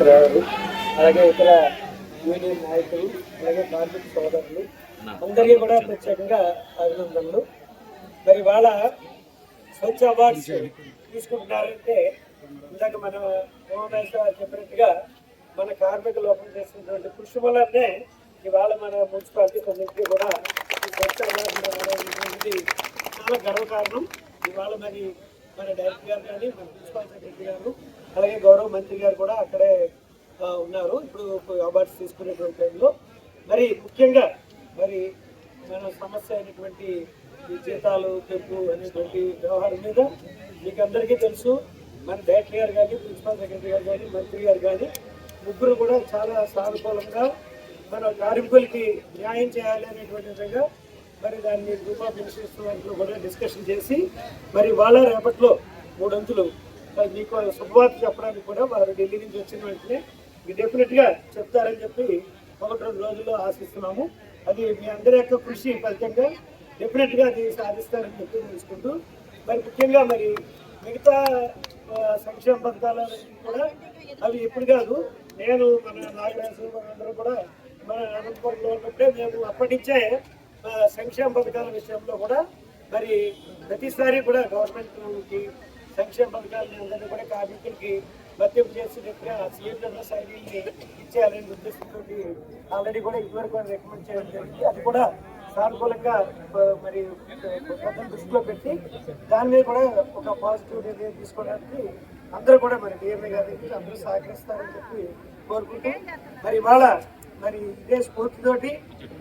అలాగే ఇతర యూనియన్ నాయకులు అలాగే కార్మిక సోదరులు అందరికీ కూడా ప్రత్యేకంగా అభినందనలు. మరి వాళ్ళ స్వచ్ఛ అవార్డ్స్ తీసుకుంటున్నారంటే ఇందాక మన ఉమామేశ్వర గారు చెప్పినట్టుగా మన కార్మిక లోపం చేసినటువంటి కృషి వల్లనే ఇవాళ మన మున్సిపాలిటీ కొన్నింటికి కూడా ఈ స్వచ్ఛ అవార్డు చాలా గర్వకారణం. ఇవాళ మరి మన డైరెక్టర్ గారు కానీ మన ప్రిన్సిపాల్ సెక్రటరీ గారు అలాగే గౌరవ మంత్రి గారు కూడా అక్కడే ఉన్నారు. ఇప్పుడు అవార్డ్స్ తీసుకునేటువంటి టైంలో. మరి ముఖ్యంగా మరి మన సమస్య అయినటువంటి ఈ జీతాలు పెంపు అనేటువంటి వ్యవహారం మీద మీకు అందరికీ తెలుసు. మన డైరెక్టర్ గారు కానీ ప్రిన్సిపాల్ సెక్రటరీ గారు కానీ మంత్రి గారు కానీ ముగ్గురు కూడా చాలా సానుకూలంగా మన కార్మికులకి న్యాయం చేయాలి అనేటువంటి విధంగా మరి దాన్ని రూపా మినిస్టర్స్ కూడా డిస్కషన్ చేసి మరి వాళ్ళ రేపట్లో మూడంతులు మరి మీకు శుభవార్త చెప్పడానికి కూడా వారు ఢిల్లీ నుంచి వచ్చిన వెంటనే డెఫినెట్గా చెప్తారని చెప్పి ఒకటి రెండు రోజుల్లో ఆశిస్తున్నాము. అది మీ అందరి యొక్క కృషి ఫలితంగా డెఫినెట్గా అది సాధిస్తారని చెప్పి తెలుసుకుంటూ మరి ముఖ్యంగా మరి మిగతా సంక్షేమ పథకాల కూడా అవి ఎప్పుడు కాదు నేను మన నాగరాజు అందరూ కూడా మన అనంతపురంలో ఉన్నప్పుడే మేము అప్పటించే సంక్షేమ పథకాల విషయంలో కూడా మరి ప్రతిసారి కూడా గవర్నమెంట్కి సంక్షేమ పథకాలని అందరినీ కూడా కార్మికులకి వర్తింపు చేసినట్టుగా సీఎం శైలిని ఇచ్చేయాలనే ఉద్దేశంతో ఆల్రెడీ కూడా ఇదివరకు కూడా రికమెండ్ చేయడం జరిగింది. అది కూడా సానుకూలంగా మరి దృష్టిలో పెట్టి దాని మీద కూడా ఒక పాజిటివ్ నిర్ణయం తీసుకోవడానికి అందరూ కూడా మరి డిఎంఏ గారికి అందరూ సహకరిస్తారని చెప్పి కోరుకుంటూ మరి ఇవాళ మరి ఇదే స్ఫూర్తితోటి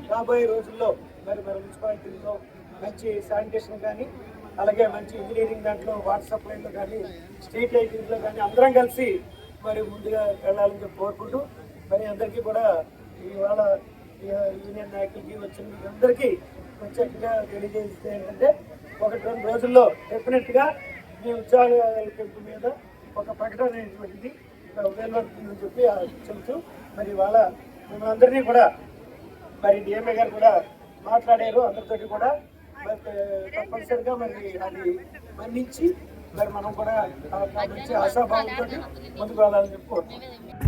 రాబోయే రోజుల్లో మరి మరి మున్సిపాలిటీలో మంచి శానిటేషన్ కానీ అలాగే మంచి ఇంజనీరింగ్ దాంట్లో వాటర్ సప్లైలో కానీ స్ట్రీట్ లైటింగ్లో కానీ అందరం కలిసి మరి ముందుగా వెళ్ళాలని చెప్పి కోరుకుంటూ మరి అందరికీ కూడా ఇవాళ యూనియన్ నాయకులకి వచ్చిన అందరికీ ప్రత్యేకంగా తెలియజేస్తే ఏంటంటే ఒకటి రెండు రోజుల్లో డెఫినెట్గా మీ ఉద్యోగాల పెంపు మీద ఒక ప్రకటన అనేటువంటిది వెలువడుతుందని చెప్పి చెబుతూ మరి ఇవాళ మిమ్మల్ని అందరినీ కూడా మరి డిఎంఏ గారు కూడా మాట్లాడారు అందరితోటి కూడా. Uh, తప్పనిసరిగా మరి అది మన్నించి మరి మనం కూడా మంచి ఆశాభావంతో ముందుకు వెళ్ళాలని చెప్పుకోవచ్చు